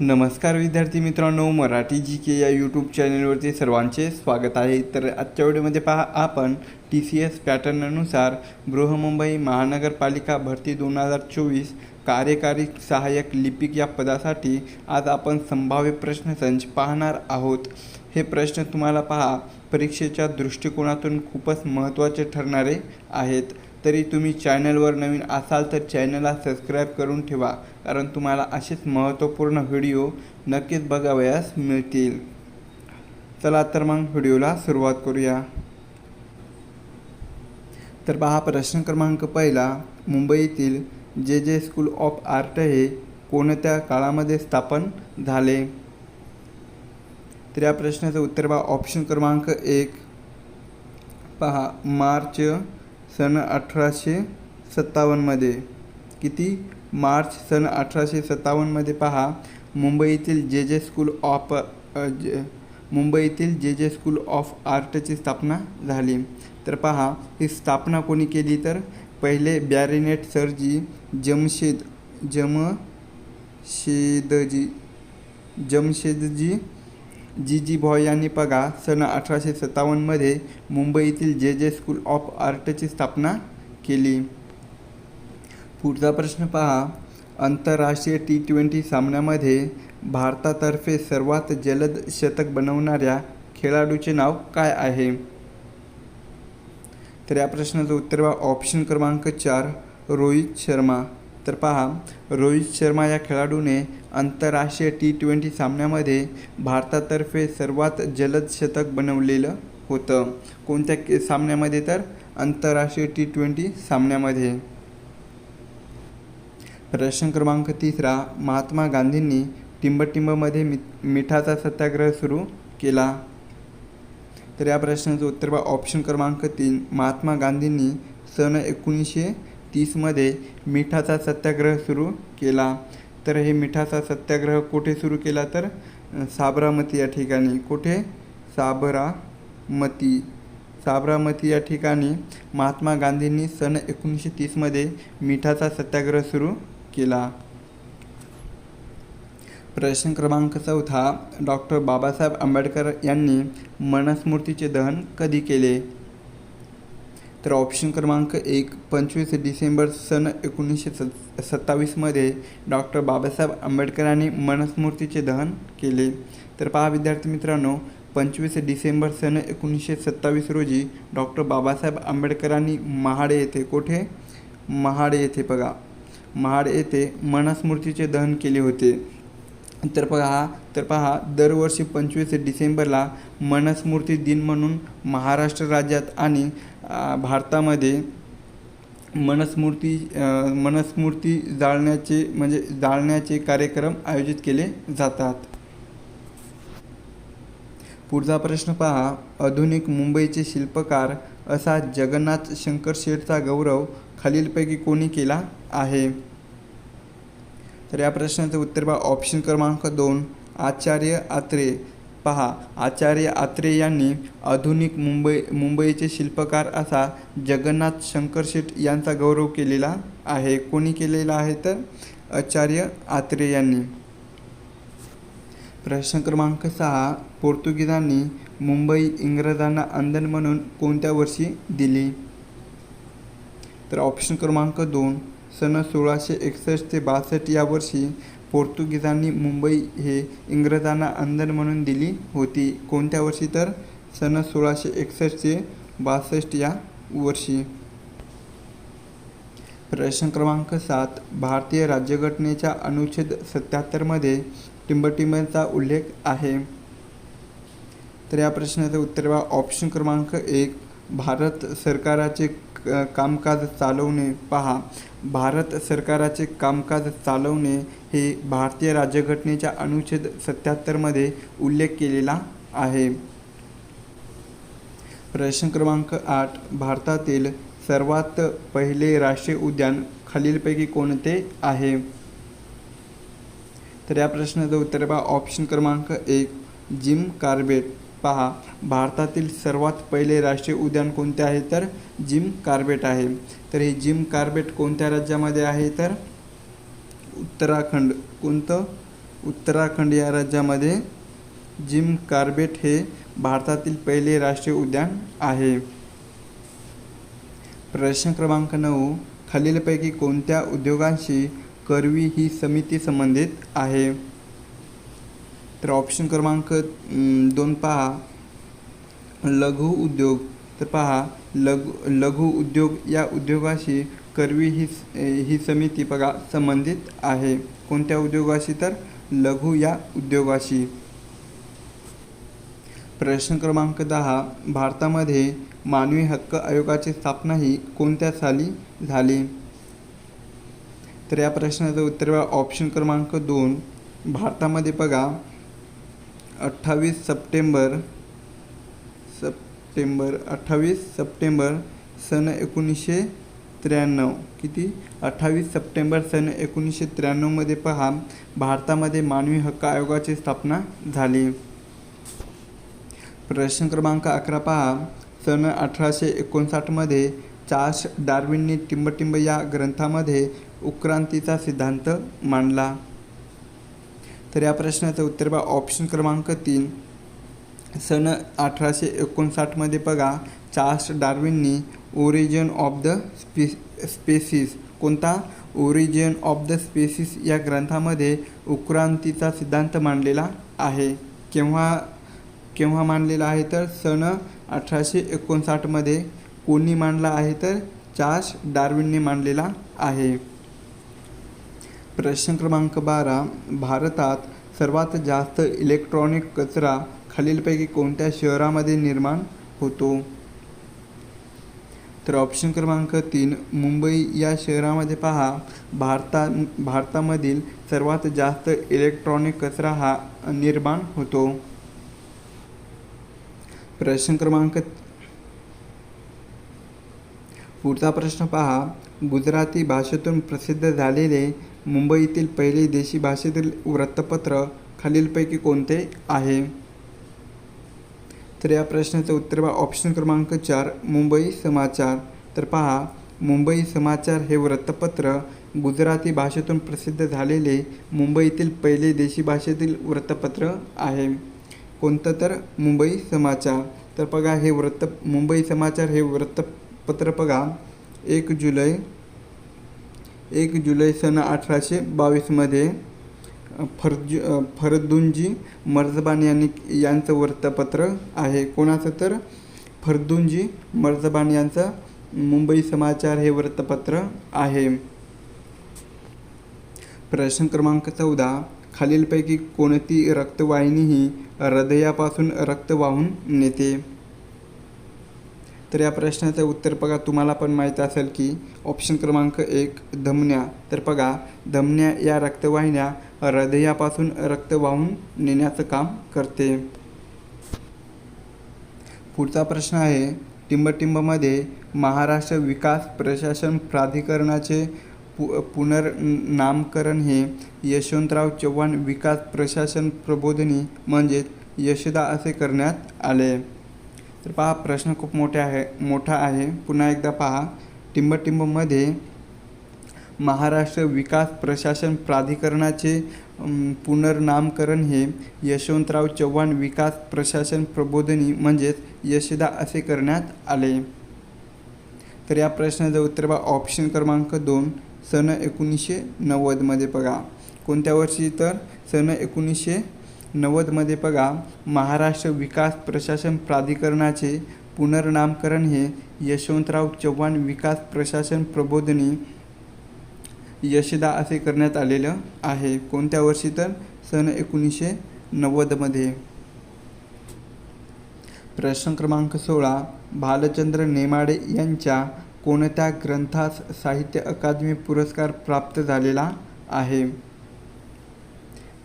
नमस्कार विद्यार्थी मित्रांनो मराठी जी के या यूट्यूब चॅनलवरती सर्वांचे स्वागत आहे. तर आजच्या व्हिडिओमध्ये पहा आपण टी सी एस पॅटर्ननुसार बृहमुंबई महानगरपालिका भरती दोन हजार चोवीस कार्यकारी सहाय्यक लिपिक या पदासाठी आज आपण संभाव्य प्रश्नसंच पाहणार आहोत. हे प्रश्न तुम्हाला पहा परीक्षेच्या दृष्टिकोनातून खूपच महत्त्वाचे ठरणारे आहेत. तरी तुम्ही चॅनलवर नवीन असाल तर चॅनलला सबस्क्राईब करून ठेवा. कारण तुम्हाला असेच महत्त्वपूर्ण व्हिडिओ नक्कीच बघावयास मिळतील. चला तर मग व्हिडिओला सुरुवात करूया. तर पहा प्रश्न क्रमांक पहिला. मुंबईतील जे जे स्कूल ऑफ आर्ट हे कोणत्या काळामध्ये स्थापन झाले? तर या प्रश्नाचं उत्तर पहा ऑप्शन क्रमांक एक. पहा मार्च सन अठराशे सत्तावन्नमध्ये किती? मार्च सन अठराशे सत्तावन्नमध्ये पहा. मुंबईतील जे जे स्कूल ऑफ जे मुंबईतील जे जे स्कूल ऑफ आर्टची स्थापना झाली. तर पहा ही स्थापना कोणी केली तर? पहिले बॅरिनेट सरजी जमशेद जमशेदजी जमशेदजी जी जी भॉय यांनी बघा सन अठराशे सत्तावन्नमध्ये मुंबईतील जे जे स्कूल ऑफ आर्टची स्थापना केली. पुढचा प्रश्न पहा. आंतरराष्ट्रीय टी ट्वेंटी सामन्यामध्ये भारतातर्फे सर्वात जलद शतक बनवणाऱ्या खेळाडूचे नाव काय आहे? तर या प्रश्नाचं उत्तर ऑप्शन क्रमांक चार रोहित शर्मा. तर पहा रोहित शर्मा या खेळाडूने आंतरराष्ट्रीय टी ट्वेंटी सामन्यामध्ये भारतातर्फे सर्वात जलद शतक बनवलेलं होतं. कोणत्या सामन्यामध्ये तर? आंतरराष्ट्रीय टी ट्वेंटी सामन्यामध्ये. प्रश्न क्रमांक तिसरा महात्मा गांधींनी टिंबटिंबमध्ये मि मिठाचा सत्याग्रह सुरू केला. तर या प्रश्नाचं उत्तर बा ऑप्शन क्रमांक तीन महात्मा गांधींनी सन एकोणीसशे तीसमध्ये मिठाचा सत्याग्रह सुरू केला. तर हे मिठाचा सत्याग्रह कुठे सुरू केला? तर साबरामती या ठिकाणी. कुठे? साबरामती. साबरामती या ठिकाणी महात्मा गांधींनी सन एकोणीसशे तीसमध्ये मिठाचा सत्याग्रह सुरू केला. प्रश्न क्रमांक चौथा डॉक्टर बाबासाहेब आंबेडकर यांनी मनस्मृतीचे दहन कधी केले? तर ऑप्शन क्रमांक एक पंचवीस डिसेंबर सन एकोणीसशे सत् सत्तावीसमध्ये डॉक्टर बाबासाहेब आंबेडकरांनी मनस्मृतीचे दहन केले. तर पहा विद्यार्थी मित्रांनो पंचवीस डिसेंबर सन एकोणीसशे सत्तावीस रोजी डॉक्टर बाबासाहेब आंबेडकरांनी महाडे येथे कोठे? महाडे येथे बघा. महाड येथे मनस्मृतीचे दहन केले होते. तर पहा तर पहा दरवर्षी पंचवीस डिसेंबरला मनस्मृती दिन म्हणून महाराष्ट्र राज्यात आणि भारतामध्ये मनस्मृती मनस्मृती जाळण्याचे म्हणजे जाळण्याचे कार्यक्रम आयोजित केले जातात. पुढचा प्रश्न पहा आधुनिक मुंबईचे शिल्पकार असा जगन्नाथ शंकर शेठचा गौरव खालीलपैकी कोणी केला आहे? तर या प्रश्नाचं उत्तर पहा. ऑप्शन क्रमांक दोन आचार्य आत्रे. पहा आचार्य आत्रे यांनी आधुनिक मुंबई मुंबईचे शिल्पकार असा जगन्नाथ शंकरशेठ यांचा गौरव केलेला आहे. कोणी केलेला आहे तर? आचार्य आत्रे यांनी. प्रश्न क्रमांक सहा पोर्तुगीजांनी मुंबई इंग्रजांना अंदन म्हणून कोणत्या वर्षी दिली? तर ऑप्शन क्रमांक दोन सन सोळाशे एकसष्ट ते बासष्ट या वर्षी पोर्तुगीजांनी मुंबई हे इंग्रजांना अंदर म्हणून दिली होती. कोणत्या वर्षी तर? सन सोळाशे एकसष्ट ते बासष्ट या वर्षी. प्रश्न क्रमांक सात. भारतीय राज्यघटनेच्या अनुच्छेद सत्याहत्तरमध्ये टिंबटिंबचा उल्लेख आहे. तर या प्रश्नाचं उत्तर बा ऑप्शन क्रमांक एक. भारत सरकाराचे क- कामकाज चालवणे पहा भारत सरकाराचे कामकाज चालवणे हे भारतीय राज्यघटनेच्या अनुच्छेद सत्याहत्तरमध्ये उल्लेख केलेला आहे. प्रश्न क्रमांक आठ भारतातील सर्वात पहिले राष्ट्रीय उद्यान खालीलपैकी कोणते आहे? तर या प्रश्नाचं उत्तर पहा ऑप्शन क्रमांक एक जिम कार्बेट. पहा भारतातील सर्वात पहिले राष्ट्रीय उद्यान कोणते आहे तर जिम कार्बेट आहे. तर हे जिम कार्बेट कोणत्या राज्यामध्ये आहे तर? उत्तराखंड. कोणतं? उत्तराखंड या राज्यामध्ये जिम कार्बेट हे भारतातील पहिले राष्ट्रीय उद्यान आहे. प्रश्न क्रमांक नऊ. खालीलपैकी कोणत्या उद्योगांशी करवी ही समिती संबंधित आहे? तर ऑप्शन क्रमांक दोन पहा. लघु उद्योग तर पहा. लघु लघु उद्योग या उद्योगाशी करवी ही ही समिती बघा संबंधित आहे. कोणत्या उद्योगाशी? तर लघु या उद्योगाशी. प्रश्न क्रमांक दहा. भारतामध्ये मानवी हक्क आयोगाची स्थापना ही कोणत्या साली झाली? तर या प्रश्नाचं उत्तर ऑप्शन क्रमांक दोन. भारतामध्ये बघा. अठ्ठावीस सप्टेंबर सप्टेंबर अठ्ठावीस सप्टेंबर सन एकोणीसशे त्र्याण्णव. किती? अठ्ठावीस सप्टेंबर सन एकोणीसशे त्र्याण्णवमध्ये पहा भारतामध्ये मानवी हक्क आयोगाची स्थापना झाली. प्रश्न क्रमांक अकरा पहा सन अठराशे एकोणसाठमध्ये चार्ल्स डार्विनने टिंबटिंब या ग्रंथामध्ये उत्क्रांतीचा सिद्धांत मांडला. तर या प्रश्नाचं उत्तर बघा ऑप्शन क्रमांक तीन. सन अठराशे एकोणसाठमध्ये बघा चार्ल्स डार्विननी ओरिजिन ऑफ द स्पे स्पेसिस कोणता? ओरिजिन ऑफ द स्पेसिस या ग्रंथामध्ये उत्क्रांतीचा सिद्धांत मांडलेला आहे. केव्हा केव्हा मांडलेला आहे तर? सन अठराशे एकोणसाठमध्ये कोणी मांडला आहे तर? चार्ल्स डार्विनने मांडलेला आहे. प्रश्न क्रमांक बारा भारतात सर्वात जास्त इलेक्ट्रॉनिक कचरा खालीलपैकी कोणत्या शहरामध्ये निर्माण होतो? तर ऑप्शन क्रमांक तीन मुंबई या शहरामध्ये पहा. भारता भारतामधील सर्वात जास्त इलेक्ट्रॉनिक कचरा हा निर्माण होतो. प्रश्न क्रमांक पुढचा प्रश्न पहा. गुजराती भाषेतून प्रसिद्ध झालेले मुंबईतील पहिले देशी भाषेतील वृत्तपत्र खालीलपैकी कोणते आहे? तर या प्रश्नाचं उत्तर बा ऑप्शन क्रमांक चार मुंबई समाचार. तर पहा मुंबई समाचार हे वृत्तपत्र गुजराती भाषेतून प्रसिद्ध झालेले मुंबईतील पहिले देशी भाषेतील वृत्तपत्र आहे. कोणतं तर? मुंबई समाचार. तर बघा हे वृत्त मुंबई समाचार हे वृत्तपत्र बघा एक जुलै एक जुलै सन अठराशे बावीसमध्ये फर्ज फरदुंजी मर्जबान यांनी यांचं वृत्तपत्र आहे. कोणाचं तर? फरदुंजी मर्जबान यांचं मुंबई समाचार हे वृत्तपत्र आहे. प्रश्न क्रमांक चौदा. खालीलपैकी कोणती रक्तवाहिनी ही हृदयापासून रक्त वाहून नेते? तर या प्रश्नाचं उत्तर बघा. तुम्हाला पण माहीत असेल की ऑप्शन क्रमांक एक धमन्या. तर बघा धमन्या या रक्तवाहिन्या हृदयापासून रक्त वाहून नेण्याचं काम करते. पुढचा प्रश्न आहे टिंबटिंबमध्ये महाराष्ट्र विकास प्रशासन प्राधिकरणाचे पु पुनर्नामकरण हे यशवंतराव चव्हाण विकास प्रशासन प्रबोधिनी म्हणजेच यशदा असे करण्यात आले. तर पहा प्रश्न खूप मोठे आहे मोठा आहे. पुन्हा एकदा पहा. टिंबटिंबमध्ये महाराष्ट्र विकास प्रशासन प्राधिकरणाचे पुनर्नामकरण हे यशवंतराव चव्हाण विकास प्रशासन प्रबोधनी म्हणजेच यशदा असे करण्यात आले. तर या प्रश्नाचं उत्तर बघा ऑप्शन क्रमांक दोन सन एकोणीसशे नव्वदमध्ये बघा. कोणत्या वर्षी तर? सन एकोणीसशे नव्वदमध्ये बघा महाराष्ट्र विकास प्रशासन प्राधिकरणाचे पुनर्नामकरण हे यशवंतराव चव्हाण विकास प्रशासन प्रबोधनी यशदा असे करण्यात आलेलं आहे. कोणत्या वर्षी तर? सन एकोणीसशे नव्वदमध्ये. प्रश्न क्रमांक सोळा. भालचंद्र नेमाडे यांच्या कोणत्या ग्रंथास साहित्य अकादमी पुरस्कार प्राप्त झालेला आहे?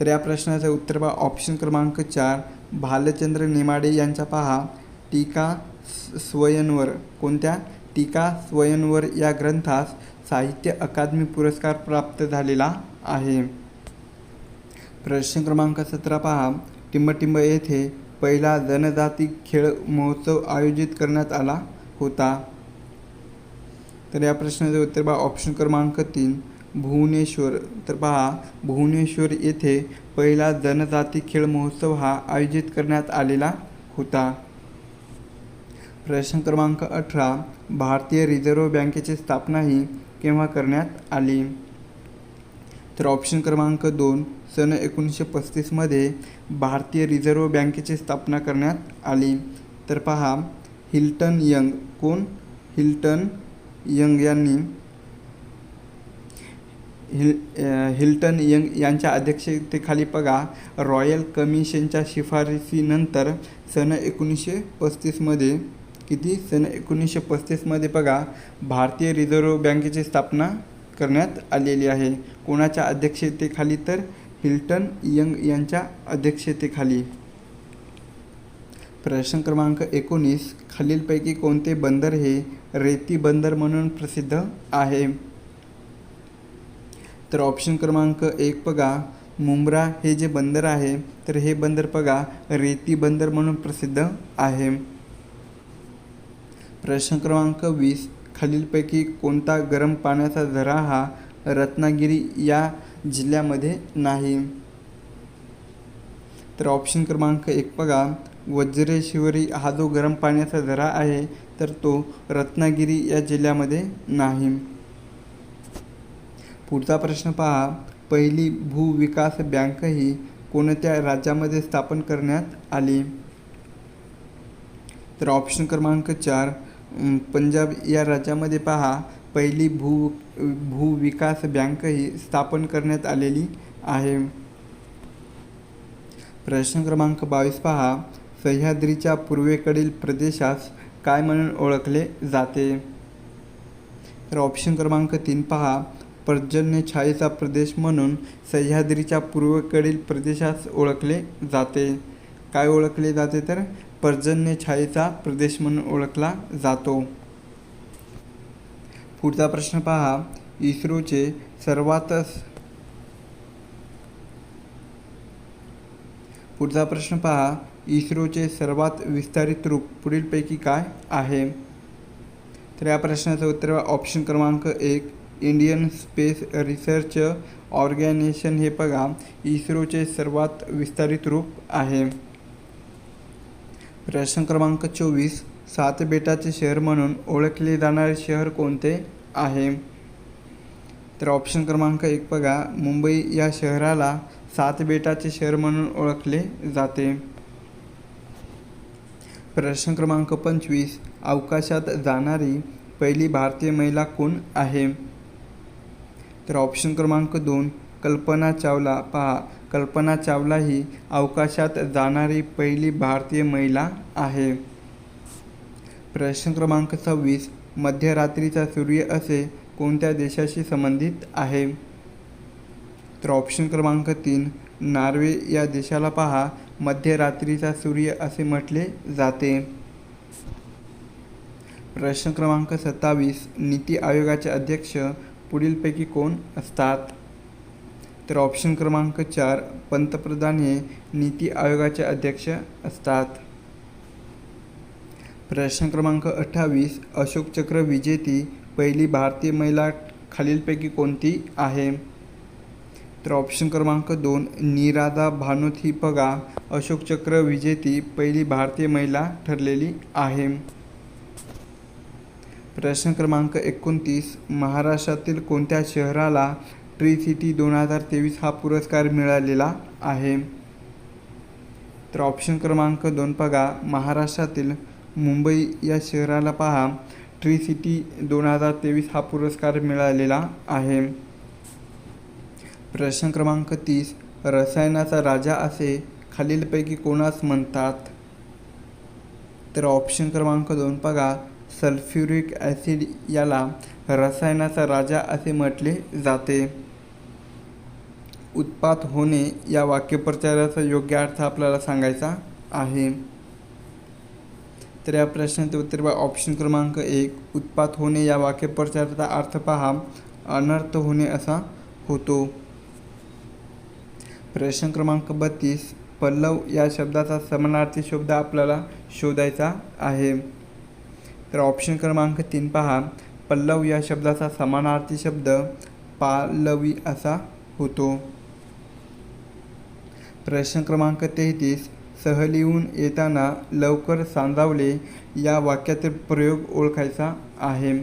तर या प्रश्नाचं उत्तर बघा ऑप्शन क्रमांक चार भालचंद्र नेमाडे यांचा पहा. टीका स्वयंवर कोणत्या? टीका स्वयंवर या ग्रंथास साहित्य अकादमी पुरस्कार प्राप्त झालेला आहे. प्रश्न क्रमांक सतरा पहा. टिंबटिंब येथे पहिला जनजाती खेळ महोत्सव आयोजित करण्यात आला होता. तर या प्रश्नाचे उत्तर बघा ऑप्शन क्रमांक तीन भुवनेश्वर. तर पहा भुवनेश्वर येथे पहिला जनजाती खेळ महोत्सव हा आयोजित करण्यात आलेला होता. प्रश्न क्रमांक अठरा भारतीय रिझर्व्ह बँकेची स्थापना ही केव्हा करण्यात आली? तर ऑप्शन क्रमांक दोन सन एकोणीसशे पस्तीसमध्ये भारतीय रिझर्व्ह बँकेची स्थापना करण्यात आली. तर पहा हिल्टन यंग. कोण? हिल्टन यंग यांनी हिल हिल्टन यंग यांच्या अध्यक्षतेखाली बघा. रॉयल कमिशनच्या शिफारसीनंतर सन एकोणीसशे पस्तीसमध्ये किती? सन एकोणीसशे पस्तीसमध्ये बघा भारतीय रिझर्व्ह बँकेची स्थापना करण्यात आलेली आहे. कोणाच्या अध्यक्षतेखाली तर? हिल्टन यंग यांच्या अध्यक्षतेखाली. प्रश्न क्रमांक एकोणीस. खालीलपैकी कोणते बंदर हे रेती बंदर म्हणून प्रसिद्ध आहे? तर ऑप्शन क्रमांक एक बघा. मुंब्रा हे जे बंदर आहे तर हे बंदर बघा. रेती बंदर म्हणून प्रसिद्ध आहे. प्रश्न क्रमांक वीस. खालीलपैकी कोणता गरम पाण्याचा झरा हा रत्नागिरी या जिल्ह्यामध्ये नाही? तर ऑप्शन क्रमांक एक बघा. वज्रेश्वरी हा जो गरम पाण्याचा झरा आहे तर तो रत्नागिरी या जिल्ह्यामध्ये नाही. पुढचा प्रश्न पहा. पहिली भूविकास बँक ही कोणत्या राज्यामध्ये स्थापन करण्यात आली? तर ऑप्शन क्रमांक चार पंजाब या राज्यामध्ये पहा. पहिली भू भूविकास बँक ही स्थापन करण्यात आलेली आहे. प्रश्न क्रमांक बावीस पहा. सह्याद्रीच्या पूर्वेकडील प्रदेशास काय म्हणून ओळखले जाते? तर ऑप्शन क्रमांक तीन पहा. पर्जन्यछायेचा प्रदेश म्हणून सह्याद्रीच्या पूर्वेकडील प्रदेशास ओळखले जाते. काय ओळखले जाते तर? पर्जन्यछायेचा प्रदेश म्हणून ओळखला जातो. पुढचा प्रश्न पहा. इस्रोचे सर्वात पुढचा प्रश्न पहा. इस्रोचे सर्वात विस्तारित रूप पुढीलपैकी काय आहे? तर या प्रश्नाचं उत्तर ऑप्शन क्रमांक एक इंडियन स्पेस रिसर्च ऑर्गॅनेशन हे बघा इस्रोचे सर्वात विस्तारित रूप आहे. प्रश्न क्रमांक चोवीस सात बेटाचे शहर म्हणून ओळखले जाणारे शहर कोणते आहे? तर ऑप्शन क्रमांक एक बघा मुंबई या शहराला सात बेटाचे शहर म्हणून ओळखले जाते. प्रश्न क्रमांक पंचवीस अवकाशात जाणारी पहिली भारतीय महिला कोण आहे? तर ऑप्शन क्रमांक दोन कल्पना चावला. पहा कल्पना चावला ही अवकाशात जाणारी पहिली भारतीय महिला आहे. प्रश्न क्रमांक सव्वीस मध्यरात्रीचा सूर्य असे कोणत्या देशाशी संबंधित आहे? तर ऑप्शन क्रमांक तीन नॉर्वे या देशाला पहा मध्यरात्रीचा सूर्य असे म्हटले जाते. प्रश्न क्रमांक सत्तावीस नीती आयोगाचे अध्यक्ष पुढीलपैकी कोण असतात? तर ऑप्शन क्रमांक चार पंतप्रधान हे नीती आयोगाचे अध्यक्ष असतात. प्रश्न क्रमांक अठ्ठावीस अशोक चक्र विजेती पहिली भारतीय महिला खालीलपैकी कोणती आहे? तर ऑप्शन क्रमांक दोन निराधा भानोत ही पगा अशोक चक्र विजेती पहिली भारतीय महिला ठरलेली आहे. प्रश्न क्रमांक एकोणतीस महाराष्ट्रातील कोणत्या शहराला ट्री सिटी दोन हजार तेवीस हा पुरस्कार मिळालेला आहे? तर ऑप्शन क्रमांक दोन बघा. महाराष्ट्रातील मुंबई या शहराला पहा. ट्री सिटी दोन हजार तेवीस हा पुरस्कार मिळालेला आहे. प्रश्न क्रमांक तीस. रसायनाचा राजा असे खालीलपैकी कोणास म्हणतात? तर ऑप्शन क्रमांक दोन बघा. सल्फ्युरिक ॲसिड याला रसायनाचा राजा असे म्हटले जाते. उत्पात होणे या वाक्यप्रचाराचा योग्य अर्थ आपल्याला सांगायचा आहे. तर या प्रश्नाचे उत्तर बघा ऑप्शन क्रमांक एक उत्पात होणे या वाक्यप्रचाराचा अर्थ पहा. अनर्थ होणे असा होतो. प्रश्न क्रमांक बत्तीस पल्लव या शब्दाचा समानार्थी शब्द आपल्याला शोधायचा आहे. तर ऑप्शन क्रमांक तीन पहा. पल्लव या शब्दाचा समानार्थी शब्द पालवी असा होतो. प्रश्न क्रमांक तेहतीस. सहलीहून येताना लवकर सांजावले या वाक्यातील प्रयोग ओळखायचा आहे.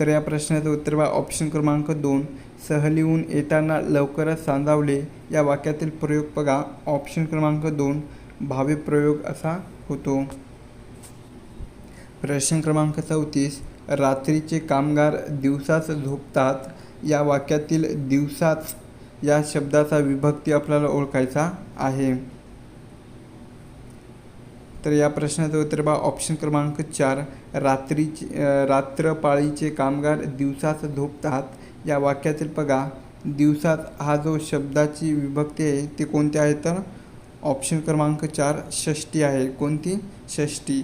तर या प्रश्नाचं उत्तर बा ऑप्शन क्रमांक दोन. सहलीहून येताना लवकरच सांजावले या वाक्यातील प्रयोग बघा. ऑप्शन क्रमांक दोन. भावी प्रयोग असा होतो. प्रश्न क्रमांक चौतीस रात्रीचे कामगार दिवसाच झोपतात या वाक्यातील दिवसाच या शब्दाचा विभक्ती आपल्याला ओळखायचा आहे. तर या प्रश्नाचं उत्तर बा ऑप्शन क्रमांक चार रात्रीचे रात्रपाळीचे कामगार दिवसाच झोपतात. या वाक्यातील बघा दिवसात हा जो शब्दाची विभक्ती आहे ते कोणते आहे तर? ऑप्शन क्रमांक चार षष्टी आहे. कोणती? षष्टी